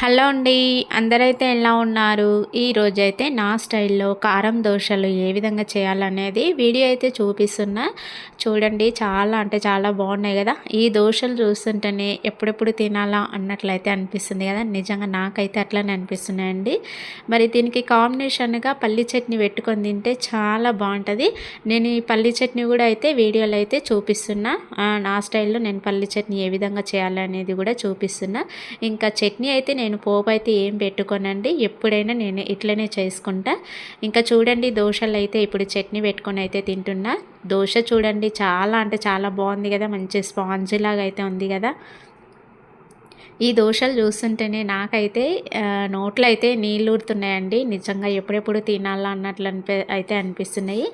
Hello అండి. అందరైతే ఎలా ఉన్నారు? ఈరోజైతే నా స్టైల్లో కారం దోశలు ఏ విధంగా చేయాలనేది వీడియో అయితే చూపిస్తున్నా. చూడండి చాలా అంటే చాలా బాగున్నాయి కదా. ఈ దోశలు చూస్తుంటేనే ఎప్పుడెప్పుడు తినాలా అన్నట్లయితే అనిపిస్తుంది కదా. నిజంగా నాకైతే అట్లనే అనిపిస్తున్నాయండి. మరి దీనికి కాంబినేషన్గా పల్లి చట్నీ పెట్టుకొని తింటే చాలా బాగుంటుంది. నేను ఈ పల్లి చట్నీ కూడా అయితే వీడియోలో అయితే చూపిస్తున్నా. నా స్టైల్లో నేను పల్లి చట్నీ ఏ విధంగా చేయాలనేది కూడా చూపిస్తున్నా. ఇంకా చట్నీ అయితే నేను నేను పోపు అయితే ఏం పెట్టుకోనండి? ఎప్పుడైనా నేను ఇట్లనే చేసుకుంటా. ఇంకా చూడండి దోశలు అయితే ఇప్పుడు చట్నీ పెట్టుకొని అయితే తింటున్నా. దోశ చూడండి చాలా అంటే చాలా బాగుంది కదా మంచి స్పాంజ్ లాగా అయితే ఉంది కదా. ఈ దోశలు చూస్తుంటేనే నాకైతే నోట్లో అయితే నీళ్ళు ఊరుతున్నాయండి నిజంగా ఎప్పుడెప్పుడు తినాలా అన్నట్లు అనిపి అయితే అనిపిస్తున్నాయి.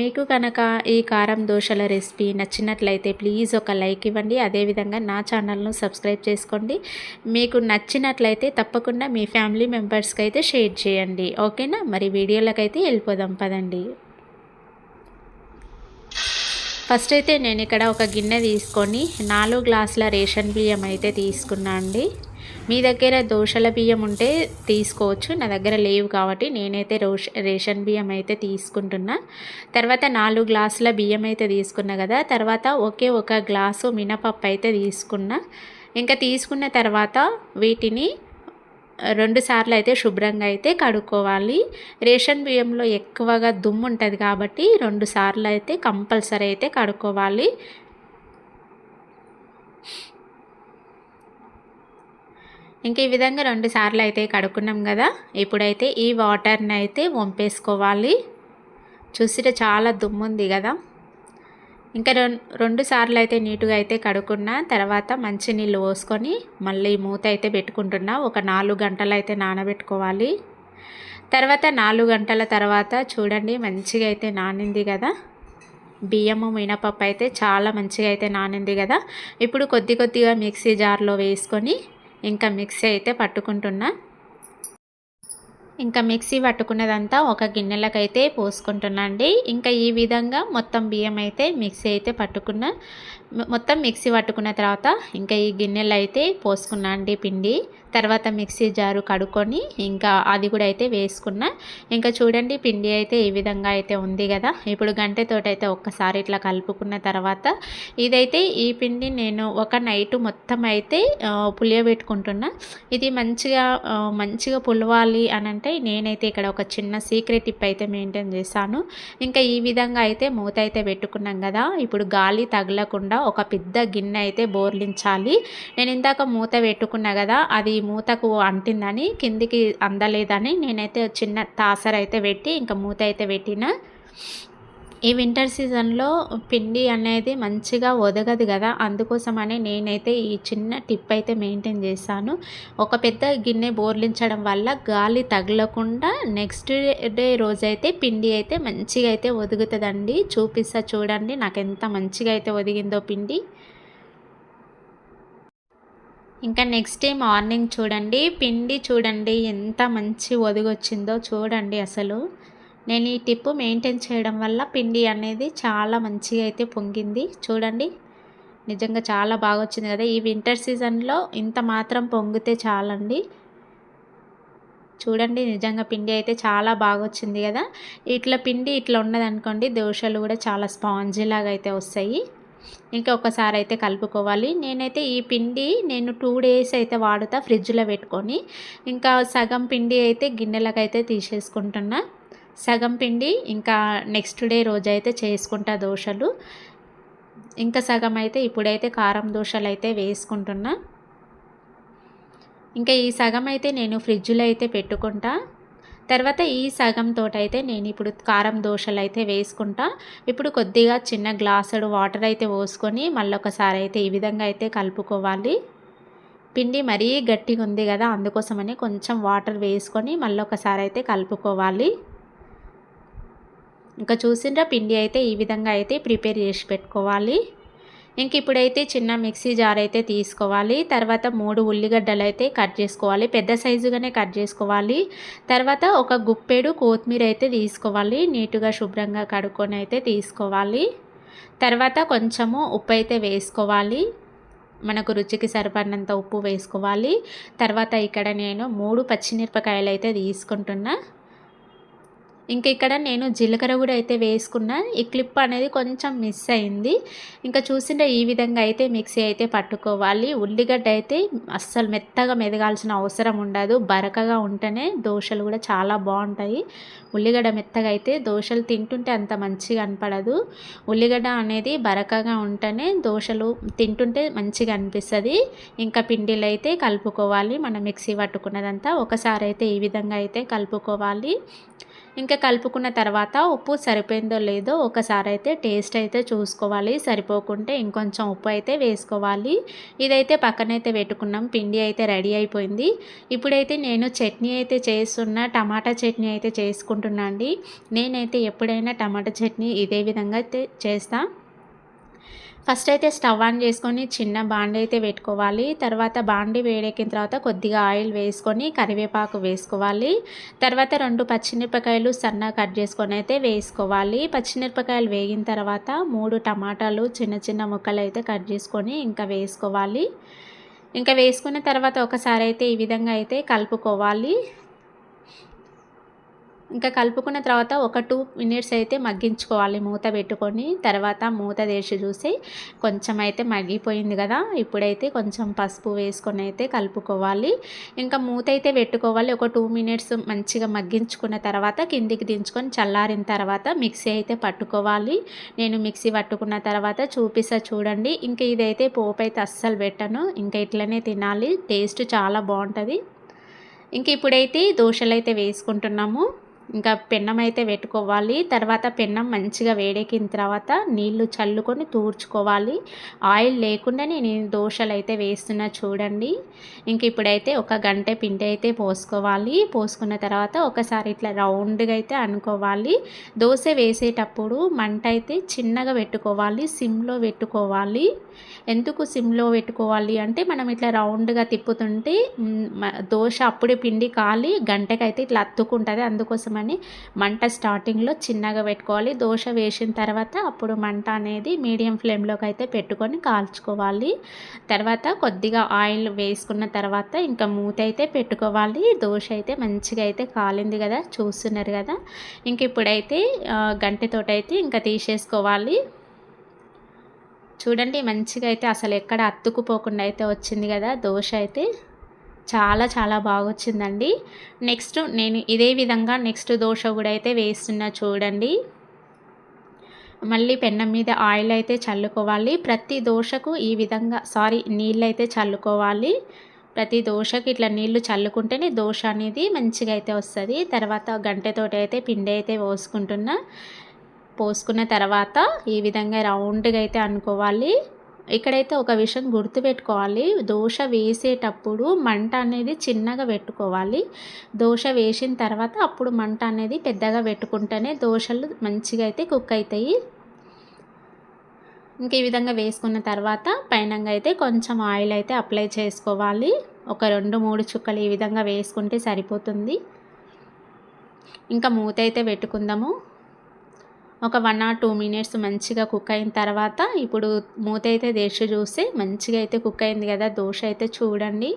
మీకు కనుక ఈ కారం దోశల రెసిపీ నచ్చినట్లయితే ప్లీజ్ ఒక లైక్ ఇవ్వండి. అదేవిధంగా నా ఛానల్ను సబ్స్క్రైబ్ చేసుకోండి. మీకు నచ్చినట్లయితే తప్పకుండా మీ ఫ్యామిలీ మెంబర్స్కి అయితే షేర్ చేయండి. ఓకేనా? మరి వీడియోలకైతే వెళ్ళిపోదాం. పదండి. ఫస్ట్ అయితే నేను ఇక్కడ ఒక గిన్నె తీసుకొని నాలుగు గ్లాసుల రేషన్ బియ్యం అయితే తీసుకున్నా అండి. మీ దగ్గర దోశల బియ్యం ఉంటే తీసుకోవచ్చు నా దగ్గర లేవు కాబట్టి నేనైతే రోష రేషన్ బియ్యం అయితే తీసుకుంటున్నా. తర్వాత నాలుగు గ్లాసుల బియ్యం అయితే తీసుకున్నా కదా తర్వాత ఒకే ఒక గ్లాసు మినపప్పు అయితే తీసుకున్నా. ఇంకా తీసుకున్న తర్వాత వీటిని రెండు సార్లు అయితే శుభ్రంగా అయితే కడుక్కోవాలి. రేషన్ బియ్యంలో ఎక్కువగా దుమ్ము ఉంటుంది కాబట్టి రెండు సార్లు అయితే కంపల్సరీ అయితే కడుక్కోవాలి. ఇంక ఈ విధంగా రెండు సార్లు అయితే కడుక్కున్నాం కదా. ఇప్పుడైతే ఈ వాటర్ని అయితే వంపేసుకోవాలి. చూసితే చాలా దుమ్ముంది కదా. ఇంకా రెండు సార్లు అయితే నీట్గా అయితే కడుక్కున్న తర్వాత మంచినీళ్ళు పోసుకొని మళ్ళీ మూత అయితే పెట్టుకుంటున్నా. ఒక నాలుగు గంటలు అయితే నానబెట్టుకోవాలి. తర్వాత నాలుగు గంటల తర్వాత చూడండి మంచిగా అయితే నానింది కదా. బియ్యము మినపప్పు అయితే చాలా మంచిగా అయితే నానింది కదా. ఇప్పుడు కొద్ది కొద్దిగా మిక్సీ జార్లో వేసుకొని ఇంకా మిక్సీ అయితే పట్టుకుంటున్నా. ఇంకా మిక్సీ పట్టుకున్నదంతా ఒక గిన్నెలకైతే పోసుకుంటున్నా అండి ఇంకా ఈ విధంగా మొత్తం బియ్యం అయితే మిక్సీ అయితే పట్టుకున్న మొత్తం మిక్సీ పట్టుకున్న తర్వాత ఇంకా ఈ గిన్నెలు అయితే పోసుకున్నా అండి పిండి. తర్వాత మిక్సీ జారు కడుక్కొని ఇంకా అది కూడా అయితే వేసుకున్నా. ఇంకా చూడండి పిండి అయితే ఈ విధంగా అయితే ఉంది కదా. ఇప్పుడు గంటతోటి అయితే ఒక్కసారి ఇట్లా కలుపుకున్న తర్వాత ఇదైతే ఈ పిండి నేను ఒక నైట్ మొత్తం అయితే పులియబెట్టుకుంటున్నా ఇది మంచిగా మంచిగా పులవాలి అని అంటే నేనైతే ఇక్కడ ఒక చిన్న సీక్రెట్ టిప్ అయితే మెయింటైన్ చేశాను. ఇంకా ఈ విధంగా అయితే మూత అయితే పెట్టుకున్నాం కదా. ఇప్పుడు గాలి తగలకుండా ఒక పెద్ద గిన్నె అయితే బోర్లించాలి. నేను ఇందాక మూత పెట్టుకున్నా కదా అది మూతకు అంటిందని కిందికి అందలేదని నేనైతే చిన్న తాసర అయితే పెట్టి ఇంకా మూత అయితే పెట్టిన. ఈ వింటర్ సీజన్లో పిండి అనేది మంచిగా ఒదగదు కదా అందుకోసమనే నేనైతే ఈ చిన్న టిప్ అయితే మెయింటైన్ చేశాను. ఒక పెద్ద గిన్నె బోర్లించడం వల్ల గాలి తగలకుండా నెక్స్ట్ డే రోజైతే పిండి అయితే మంచిగా అయితే ఒదుగుతుందండి. చూపిస్తా చూడండి నాకు ఎంత మంచిగా అయితే ఒదిగిందో పిండి. ఇంకా నెక్స్ట్ డే మార్నింగ్ చూడండి పిండి చూడండి ఎంత మంచి ఒదిగొచ్చిందో చూడండి అసలు. నేను ఈ టిప్పు మెయింటైన్ చేయడం వల్ల పిండి అనేది చాలా మంచిగా అయితే పొంగింది. చూడండి నిజంగా చాలా బాగా వచ్చింది కదా. ఈ వింటర్ సీజన్లో ఇంత మాత్రం పొంగితే చాలండి. చూడండి నిజంగా పిండి అయితే చాలా బాగా వచ్చింది కదా. ఇట్లా పిండి ఇట్లా ఉన్నదనుకోండి దోశలు కూడా చాలా స్పాంజీ లాగా అయితే వస్తాయి. ఇంకా ఒకసారి అయితే కలుపుకోవాలి. నేనైతే ఈ పిండి నేను టూ డేస్ అయితే వాడుతా ఫ్రిడ్జ్లో పెట్టుకొని. ఇంకా సగం పిండి అయితే గిన్నెలకైతే తీసేసుకుంటున్నా. సగం పిండి ఇంకా నెక్స్ట్ డే రోజైతే చేసుకుంటా దోశలు. ఇంకా సగం అయితే ఇప్పుడైతే కారం దోశలు అయితే వేసుకుంటున్నా. ఇంకా ఈ సగం అయితే నేను ఫ్రిడ్జ్లో అయితే పెట్టుకుంటా. తర్వాత ఈ సగం తోటైతే నేను ఇప్పుడు కారం దోశలు అయితే వేసుకుంటా. ఇప్పుడు కొద్దిగా చిన్న గ్లాసుడు వాటర్ అయితే పోసుకొని మళ్ళొకసారి అయితే ఈ విధంగా అయితే కలుపుకోవాలి. పిండి మరీ గట్టిగా ఉంది కదా అందుకోసమని కొంచెం వాటర్ వేసుకొని మళ్ళొకసారి అయితే కలుపుకోవాలి. ఇంకా చూసిండ్రా పిండి అయితే ఈ విధంగా అయితే ప్రిపేర్ చేసి పెట్టుకోవాలి. ఇంక ఇప్పుడైతే చిన్న మిక్సీ జార్ అయితే తీసుకోవాలి. తర్వాత మూడు ఉల్లిగడ్డలు అయితే కట్ చేసుకోవాలి. పెద్ద సైజుగానే కట్ చేసుకోవాలి. తర్వాత ఒక గుప్పెడు కొత్తిమీర అయితే తీసుకోవాలి. నీటుగా శుభ్రంగా కడుక్కొని అయితే తీసుకోవాలి. తర్వాత కొంచెము ఉప్పు అయితే వేసుకోవాలి. మనకు రుచికి సరిపడినంత ఉప్పు వేసుకోవాలి. తర్వాత ఇక్కడ నేను మూడు పచ్చిమిరపకాయలు అయితే తీసుకుంటున్నా. ఇంకా ఇక్కడ నేను జీలకర్ర కూడా అయితే వేసుకున్నా. ఈ క్లిప్ అనేది కొంచెం మిస్ అయింది. ఇంకా చూసింటే ఈ విధంగా అయితే మిక్సీ అయితే పట్టుకోవాలి. ఉల్లిగడ్డ అయితే అస్సలు మెత్తగా మెదగాల్సిన అవసరం ఉండదు. బరకగా ఉంటేనే దోశలు కూడా చాలా బాగుంటాయి. ఉల్లిగడ్డ మెత్తగా అయితే దోశలు తింటుంటే అంత మంచిగా అనిపడదు. ఉల్లిగడ్డ అనేది బరకగా ఉంటేనే దోశలు తింటుంటే మంచిగా అనిపిస్తుంది. ఇంకా పిండిలు అయితే కలుపుకోవాలి. మనం మిక్సీ పట్టుకున్నదంతా ఒకసారి అయితే ఈ విధంగా అయితే కలుపుకోవాలి. ఇంకా కలుపుకున్న తర్వాత ఉప్పు సరిపోయిందో లేదో ఒకసారి అయితే టేస్ట్ అయితే చూసుకోవాలి. సరిపోకుంటే ఇంకొంచెం ఉప్పు అయితే వేసుకోవాలి. ఇదైతే పక్కనైతే పెట్టుకున్నాం. పిండి అయితే రెడీ అయిపోయింది. ఇప్పుడైతే నేను చట్నీ అయితే చేస్తున్న టమాటా చట్నీ అయితే చేసుకుంటున్నా అండి. నేనైతే ఎప్పుడైనా టమాటా చట్నీ ఇదే విధంగా అయితే చేస్తాను ఫస్ట్ అయితే స్టవ్ ఆన్ చేసుకొని చిన్న బాండి అయితే పెట్టుకోవాలి. తర్వాత బాండి వేడెక్కిన తర్వాత కొద్దిగా ఆయిల్ వేసుకొని కరివేపాకు వేసుకోవాలి. తర్వాత రెండు పచ్చిమిరపకాయలు సన్నగా కట్ చేసుకొని అయితే వేసుకోవాలి. పచ్చిమిరపకాయలు వేగిన తర్వాత మూడు టమాటాలు చిన్న చిన్న ముక్కలు అయితే కట్ చేసుకొని ఇంకా వేసుకోవాలి. ఇంకా వేసుకున్న తర్వాత ఒకసారి అయితే ఈ విధంగా అయితే కలుపుకోవాలి. ఇంకా కలుపుకున్న తర్వాత ఒక టూ మినిట్స్ అయితే మగ్గించుకోవాలి. మూత పెట్టుకొని తర్వాత మూత తీసి చూసి కొంచెం అయితే మగ్గిపోయింది కదా ఇప్పుడైతే కొంచెం పసుపు వేసుకొని అయితే కలుపుకోవాలి. ఇంకా మూత అయితే పెట్టుకోవాలి. ఒక టూ మినిట్స్ మంచిగా మగ్గించుకున్న తర్వాత కిందికి దించుకొని చల్లారిన తర్వాత మిక్సీ అయితే పట్టుకోవాలి. నేను మిక్సీ పట్టుకున్న తర్వాత చూపిస్తా చూడండి. ఇంకా ఇదైతే పోపు అయితే అస్సలు పెట్టను. ఇంకా ఇట్లనే తినాలి. టేస్ట్ చాలా బాగుంటుంది. ఇంక ఇప్పుడైతే దోశలు అయితే వేసుకుంటున్నాము. ఇంకా పెన్నం అయితే పెట్టుకోవాలి. తర్వాత పెన్నం మంచిగా వేడెక్కిన తర్వాత నీళ్ళు చల్లుకొని తూర్చుకోవాలి. ఆయిల్ లేకుండానే నేను దోశలు అయితే వేస్తున్నా చూడండి. ఇంక ఇప్పుడైతే ఒక గంట పిండి అయితే పోసుకోవాలి. పోసుకున్న తర్వాత ఒకసారి ఇట్లా రౌండ్గా అయితే అనుకోవాలి. దోశ వేసేటప్పుడు మంట అయితే చిన్నగా పెట్టుకోవాలి. సిమ్లో పెట్టుకోవాలి. ఎందుకు సిమ్లో పెట్టుకోవాలి అంటే మనం ఇట్లా రౌండ్గా తిప్పుతుంటే దోశ అప్పుడే పిండి కాలి గంటకైతే ఇట్లా అత్తుకుంటుంది అందుకోసమని మంట స్టార్టింగ్లో చిన్నగా పెట్టుకోవాలి. దోశ వేసిన తర్వాత అప్పుడు మంట అనేది మీడియం ఫ్లేమ్లోకి అయితే పెట్టుకొని కాల్చుకోవాలి. తర్వాత కొద్దిగా ఆయిల్ వేసుకున్న తర్వాత ఇంకా మూత అయితే పెట్టుకోవాలి. దోశ అయితే మంచిగా అయితే కాలింది కదా చూస్తున్నారు కదా. ఇంక ఇప్పుడైతే గంటెతోటైతే ఇంకా తీసేసుకోవాలి. చూడండి మంచిగా అయితే అసలు ఎక్కడ అత్తుకుపోకుండా అయితే వచ్చింది కదా దోశ అయితే. చాలా చాలా బాగా వచ్చిందండి నెక్స్ట్ నేను ఇదే విధంగా నెక్స్ట్ దోశ కూడా అయితే వేస్తున్నా చూడండి. మళ్ళీ పెన్నం మీద ఆయిల్ అయితే చల్లుకోవాలి. ప్రతి దోశకు ఈ విధంగా సారీ నీళ్ళు అయితే చల్లుకోవాలి. ప్రతి దోశకి ఇట్లా నీళ్ళు చల్లుకుంటేనే దోశ అనేది మంచిగా అయితే వస్తుంది. తర్వాత గంటెతోటి అయితే పిండి అయితే పోసుకుంటున్నా. పోసుకున్న తర్వాత ఈ విధంగా రౌండ్గా అయితే అనుకోవాలి. ఇక్కడైతే ఒక విషయం గుర్తుపెట్టుకోవాలి. దోశ వేసేటప్పుడు మంట అనేది చిన్నగా పెట్టుకోవాలి. దోశ వేసిన తర్వాత అప్పుడు మంట అనేది పెద్దగా పెట్టుకుంటేనే దోశలు మంచిగా అయితే కుక్ అవుతాయి. ఇంక ఈ విధంగా వేసుకున్న తర్వాత పైనంగా అయితే కొంచెం ఆయిల్ అయితే అప్లై చేసుకోవాలి. ఒక రెండు మూడు చుక్కలు ఈ విధంగా వేసుకుంటే సరిపోతుంది. ఇంకా మూత అయితే పెట్టుకుందాము. ఒక వన్ ఆర్ టూ మినిట్స్ మంచిగా కుక్ అయిన తర్వాత ఇప్పుడు మూత అయితే దేశ చూసి మంచిగా అయితే కుక్ అయింది కదా దోశ అయితే చూడండి.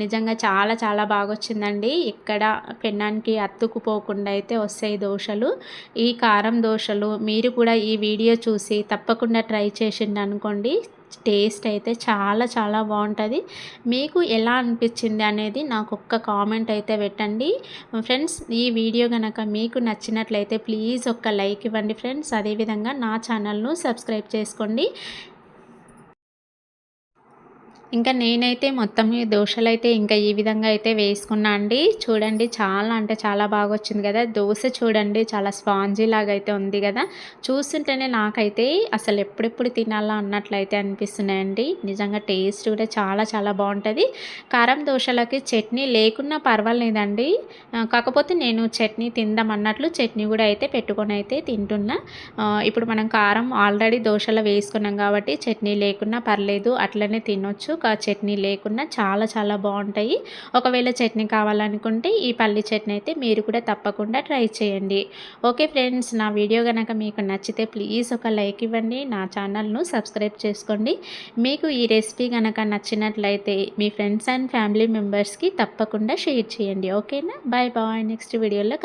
నిజంగా చాలా చాలా బాగా వచ్చిందండి ఇక్కడ పెన్నానికి అత్తుకుపోకుండా అయితే వస్తాయి దోశలు. ఈ కారం దోశలు మీరు కూడా ఈ వీడియో చూసి తప్పకుండా ట్రై చేసిండి అనుకోండి టేస్ట్ అయితే చాలా చాలా బాగుంటుంది. మీకు ఎలా అనిపించింది అనేది నాకు ఒక్క కామెంట్ అయితే పెట్టండి. ఫ్రెండ్స్ ఈ వీడియో కనుక మీకు నచ్చినట్లయితే ప్లీజ్ ఒక్క లైక్ ఇవ్వండి ఫ్రెండ్స్. అదేవిధంగా నా ఛానల్ను సబ్స్క్రైబ్ చేసుకోండి. ఇంకా నేనైతే మొత్తం దోశలు అయితే ఇంకా ఈ విధంగా అయితే వేసుకున్నా అండి. చూడండి చాలా అంటే చాలా బాగా వచ్చింది కదా. దోశ చూడండి చాలా స్పాంజీ లాగా అయితే ఉంది కదా. చూస్తుంటేనే నాకైతే అసలు ఎప్పుడెప్పుడు తినాలా అన్నట్లయితే అనిపిస్తున్నాయండి. నిజంగా టేస్ట్ కూడా చాలా చాలా బాగుంటుంది. కారం దోశలకి చట్నీ లేకున్నా పర్వాలేదండి. కాకపోతే నేను చట్నీ తిందాం అన్నట్లు చట్నీ కూడా అయితే పెట్టుకొని అయితే తింటున్నా. ఇప్పుడు మనం కారం ఆల్రెడీ దోశలో వేసుకున్నాం కాబట్టి చట్నీ లేకున్నా పర్లేదు అట్లనే తినొచ్చు. ఒక చట్నీ లేకుండా చాలా చాలా బాగుంటాయి. ఒకవేళ చట్నీ కావాలనుకుంటే ఈ పల్లి చట్నీ అయితే మీరు కూడా తప్పకుండా ట్రై చేయండి. ఓకే ఫ్రెండ్స్ నా వీడియో కనుక మీకు నచ్చితే ప్లీజ్ ఒక లైక్ ఇవ్వండి. నా ఛానల్ను సబ్స్క్రైబ్ చేసుకోండి. మీకు ఈ రెసిపీ కనుక నచ్చినట్లయితే మీ ఫ్రెండ్స్ అండ్ ఫ్యామిలీ మెంబర్స్కి తప్పకుండా షేర్ చేయండి. ఓకేనా? Bye bye. నెక్స్ట్ వీడియోలో